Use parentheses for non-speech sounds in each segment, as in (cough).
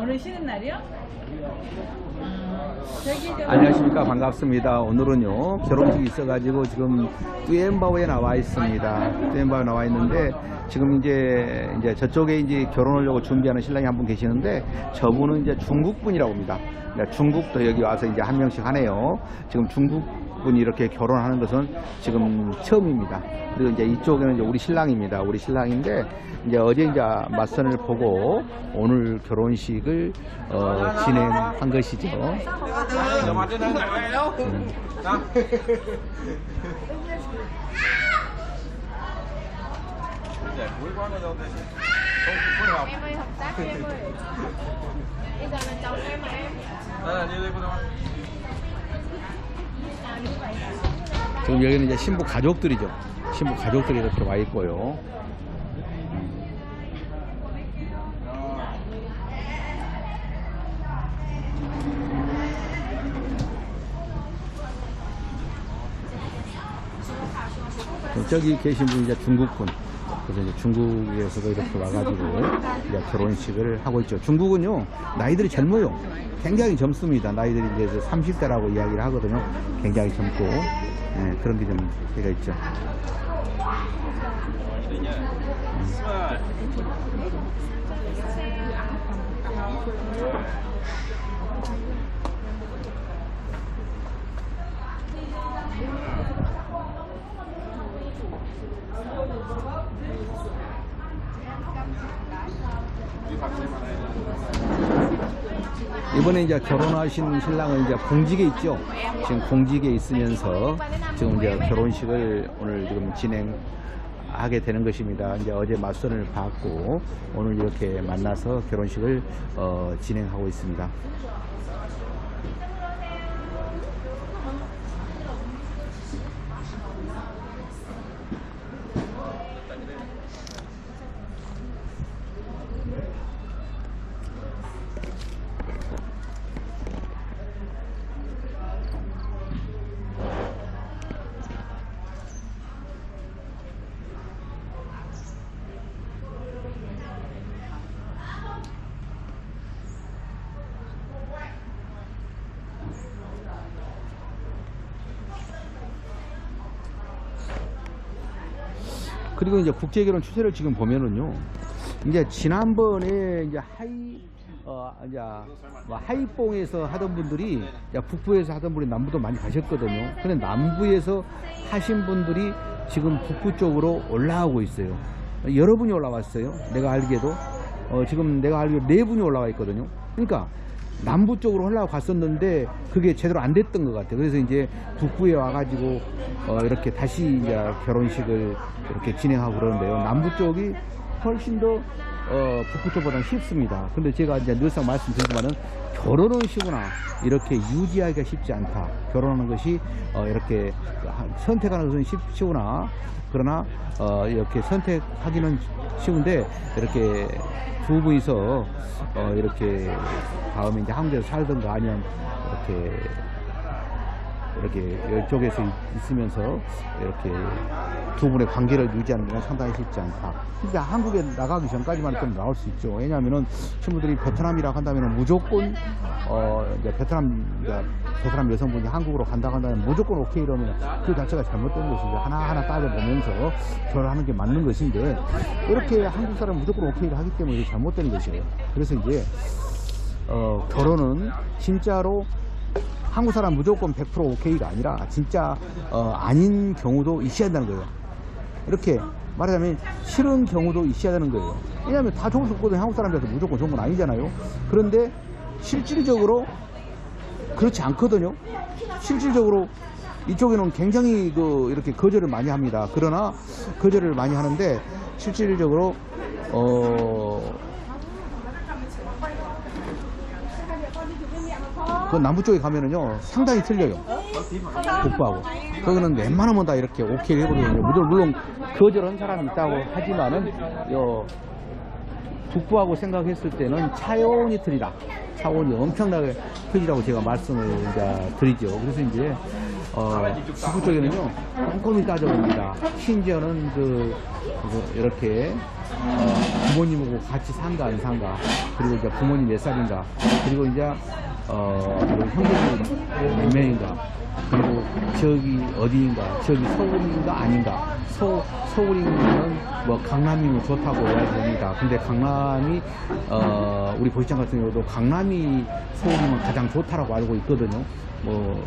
오늘 쉬는 날이요? 아, 안녕하십니까. 반갑습니다. 오늘은요 결혼식이 있어가지고 지금 뚜엠바오에 나와 있습니다. 뚜엠바오에 나와 있는데 지금 이제 이제 저쪽에 이제 결혼하려고 준비하는 신랑이 한 분 계시는데 저분은 이제 중국 분이라고 합니다. 그러니까 중국도 여기 와서 이제 한 명씩 하네요. 지금 중국 분이 이렇게 결혼하는 것은 지금 처음입니다 그리고 이제 이쪽에는 이제 우리 신랑입니다 우리 신랑인데 이제 어제 이제 맞선을 보고 오늘 결혼식을 어, 진행한 것이죠. em ơi 지금 여기는 이제 신부 가족들이죠. 신부 가족들이 이렇게 와 있고요. 그럼 저기 계신 분이 이제 중국분. 그래서 이제 중국에서도 이렇게 와가지고 이제 결혼식을 하고 있죠. 중국은요, 나이들이 젊어요. 굉장히 젊습니다. 나이들이 이제 30대라고 이야기를 하거든요. 굉장히 젊고, 예, 그런 게 좀 제가 있죠. 이번에 이제 결혼하신 신랑은 이제 공직에 있죠. 지금 공직에 있으면서 지금 이제 결혼식을 오늘 지금 진행하게 되는 것입니다. 이제 어제 맞선을 받고 오늘 이렇게 만나서 결혼식을 어, 진행하고 있습니다. 그리고 이제 국제 결혼 추세를 지금 보면은요, 이제 지난번에 이제 하이, 어, 이제 뭐 하이뽕에서 하던 분들이 이제 북부에서 하던 분이 남부도 많이 가셨거든요. 근데 남부에서 하신 분들이 지금 북부 쪽으로 올라오고 있어요. 여러 분이 올라왔어요. 내가 알기에도. 어, 지금 내가 알기로 네 분이 올라와 있거든요. 그러니까 남부 쪽으로 올라갔었는데 그게 제대로 안 됐던 것 같아요. 그래서 이제 북부에 와가지고 어, 이렇게 다시 이제 결혼식을 이렇게 진행하고 그러는데요. 남부 쪽이 훨씬 더 어, 북부 쪽보다는 쉽습니다. 근데 제가 이제 늘상 말씀드리지만은 결혼은 쉬구나 이렇게 유지하기가 쉽지 않다. 결혼하는 것이 어, 이렇게 하- 선택하는 것은 쉽, 쉬우나 그러나 어, 이렇게 선택하기는 쉬운데 이렇게 두 분이서 어, 이렇게 다음에 이제 한국에서 살든가 아니면 이렇게 이렇게 이쪽에서 있으면서 이렇게 두 분의 관계를 유지하는 건 상당히 쉽지 않다. 진짜 한국에 나가기 전까지만 좀 나올 수 있죠. 왜냐하면은 친구들이 베트남이라 한다면 무조건 어 이제 베트남 이제 베트남 여성분이 한국으로 간다 한다면 무조건 오케이 이러면 그 자체가 잘못된 것이죠. 하나하나 따져보면서 결혼하는 게 맞는 것인데 이렇게 한국 사람 무조건 오케이를 하기 때문에 잘못된 것이에요. 그래서 이제 어, 결혼은 진짜로 한국 사람 무조건 100% 오케이가 아니라 진짜 어, 아닌 경우도 있어야 된다는 거예요. 이렇게 말하자면 싫은 경우도 있어야 되는 거예요. 왜냐하면 다 좋을 수 없거든요. 한국 사람들한테 무조건 좋은 건 아니잖아요. 그런데 실질적으로 그렇지 않거든요. 실질적으로 이쪽에는 굉장히 그 이렇게 거절을 많이 합니다. 그러나 거절을 많이 하는데 실질적으로 어 그 남부 쪽에 가면은요 상당히 틀려요. 북부하고. 거기는 웬만하면 다 이렇게 오케이 해거든요 물론 물론 거절한 사람이 있다고 하지만은 요 북부하고 생각했을 때는 차원이 틀리다. 차원이 엄청나게 틀리다고 제가 말씀을 이제 드리죠. 그래서 이제 어 북부 쪽에는요 꼼꼼히 따져봅니다. 심지어는 그, 그 이렇게 어, 부모님하고 같이 산가 안 산가. 그리고 이제 부모님 몇 살인가. 그리고 이제 어, 형제들 몇 명인가? 그리고 지역이 어디인가? 지역이 서울인가? 아닌가? 서, 서울이면 뭐 강남이면 좋다고 이야기합니다. 근데 강남이 어, 우리 보시장 같은 경우도 강남이 서울이면 가장 좋다라고 알고 있거든요. 뭐,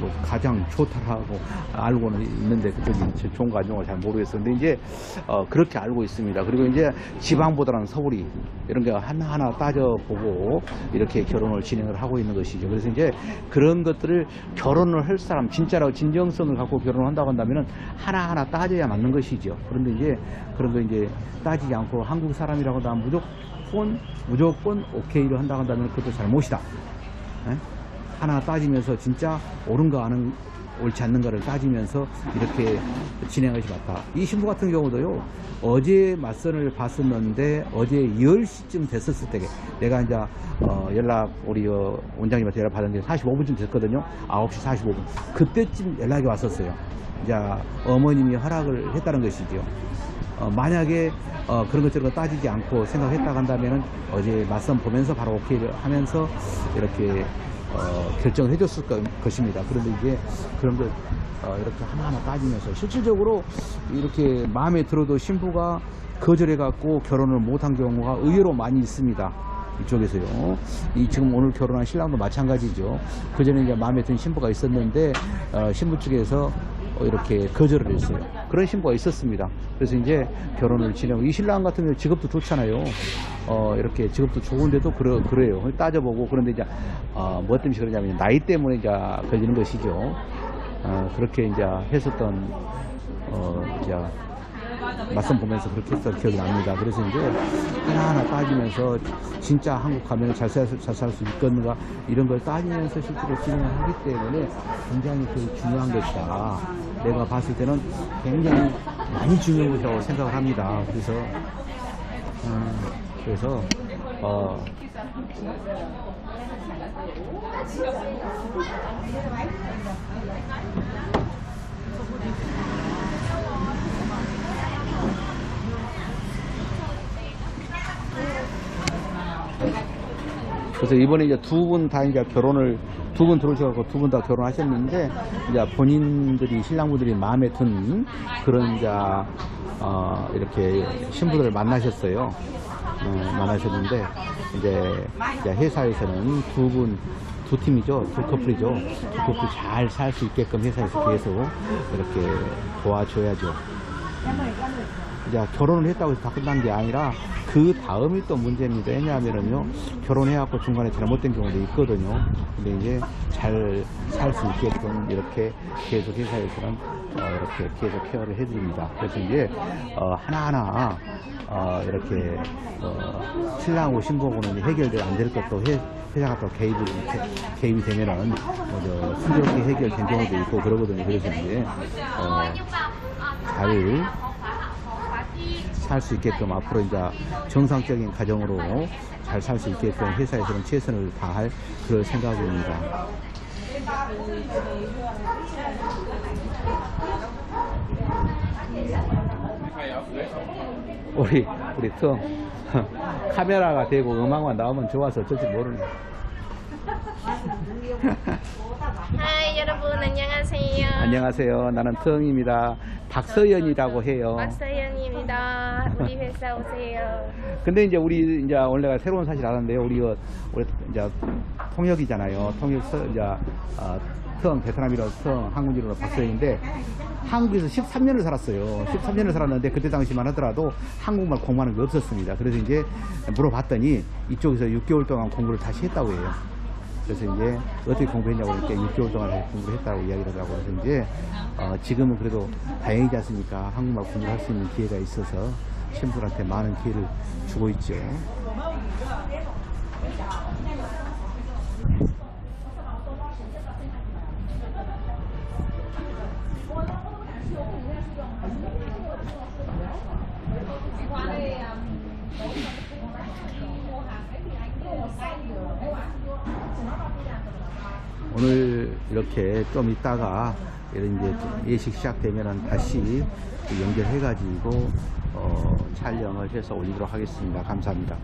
뭐 가장 좋다라고 알고는 있는데 그쪽이 제 좋은 걸잘 모르겠어요. 근데 이제 어, 그렇게 알고 있습니다. 그리고 이제 지방보다는 서울이 이런 게 하나하나 따져보고 이렇게 결혼을 진행을 하고 있는 것이죠. 그래서 이제 그런 것들을 결혼을 할 사람 진짜로 진정성을 갖고 결혼을 한다고 한다면은 하나하나 따져야 맞는 것이죠. 그런데 이제 그런 거 이제 따지지 않고 한국 사람이라고 하면 무조건 무조건 오케이를 한다고 한다면 그것도 잘못이다. 예? 하나 따지면서 진짜 옳은가 아는 옳지 않는가를 따지면서 이렇게 진행하시 맞다. 이 신부 같은 경우도요, 어제 맞선을 봤었는데, 어제 10시쯤 됐었을 때, 내가 이제, 어, 연락, 우리, 어, 원장님한테 연락 받은 게 45분쯤 됐거든요. 9시 45분. 그때쯤 연락이 왔었어요. 이제, 어머님이 허락을 했다는 것이죠. 어, 만약에 어, 그런 것들을 따지지 않고 생각했다 한다면은 어제 맞선 보면서 바로 오케이를 하면서 이렇게 어, 결정을 해줬을 거- 것입니다. 그런데 이제 그런 걸 어, 이렇게 하나하나 따지면서 실질적으로 이렇게 마음에 들어도 신부가 거절해갖고 결혼을 못한 경우가 의외로 많이 있습니다. 이쪽에서요. 이 지금 오늘 결혼한 신랑도 마찬가지죠. 그 전에 이제 마음에 든 신부가 있었는데 어, 신부 측에서 어, 이렇게 거절을 했어요. 그런 신부가 있었습니다. 그래서 이제 결혼을 진행하고 이 신랑 같은 경우 직업도 좋잖아요. 어, 이렇게 직업도 좋은데도 그러, 그래요. 따져보고 그런데 이제 어, 뭐 때문에 그러냐면 나이 때문에 이제 걸리는 것이죠. 어, 그렇게 이제 했었던 어, 이제 맞선 보면서 그렇게 했던 기억이 납니다. 그래서 이제 하나하나 따지면서 진짜 한국 가면 잘 살 수 있겠는가 이런 걸 따지면서 실제로 진행을 하기 때문에 굉장히 그 중요한 것이다. 내가 봤을 때는 굉장히 많이 것이라고 생각을 합니다. 그래서 음, 그래서 어, 그래서 이번에 이제 두 분 다 이제 결혼을 두 분 들어오셔서 두 분 다 결혼하셨는데 이제 본인들이 신랑분들이 마음에 든 그런 이제 어 이렇게 신부들을 만나셨어요. 어, 만나셨는데 이제, 이제 회사에서는 두 분 두 팀이죠, 두 커플이죠. 두 커플 잘 살 수 있게끔 회사에서 계속 이렇게 도와줘야죠. 이제 결혼을 했다고 해서 다 끝난 게 아니라 그 다음이 또 문제입니다. 왜냐하면은요, 결혼해갖고 중간에 잘못된 경우도 있거든요. 근데 이제 잘 살 수 있게끔 이렇게 계속 회사에서는 어, 이렇게 계속 케어를 해드립니다. 그래서 이제 어, 하나하나 어, 이렇게 어, 신랑하고 신부하고는 해결이 안 될 것도 회, 회사가 또 개입이, 개입이 되면은 뭐, 저, 순조롭게 해결된 경우도 있고 그러거든요. 그래서 이제 어, 잘 살 수 있게끔 앞으로 이제 정상적인 가정으로 잘 살 수 있게끔 회사에서는 최선을 다할 그럴 생각입니다. 우리 우리 텅 (laughs) 카메라가 되고 음악만 나오면 좋아서 어쩔지 모르네. Hai 여러분 안녕하세요. 안녕하세요. 나는 텅입니다. 박서연이라고 해요. 박서연 회사 오세요. 근데 이제 우리 이제 오늘 내가 새로운 사실 알았는데요. 우리 어, 우리 이제 통역이잖아요. 통역 서 이제 어, 성 베트남이로 성 한국인으로 박서연인데 한국에서 13년을 살았어요. 13년을 살았는데 그때 당시만 하더라도 한국말 공부하는 게 없었습니다. 그래서 이제 물어봤더니 이쪽에서 6개월 동안 공부를 다시 했다고 해요. 그래서 이제 어떻게 공부했냐고 이렇게 6개월 동안 공부를 했다고 이야기를 하더라고요. 그래서 이제 어 지금은 그래도 다행이지 않습니까? 한국말 공부를 할 수 있는 기회가 있어서 친구들한테 많은 기회를 주고 있죠. Thank you. 오늘 이렇게 좀 있다가 이런 이제 예식 시작되면 다시 연결해 가지고 어, 촬영을 해서 올리도록 하겠습니다. 감사합니다.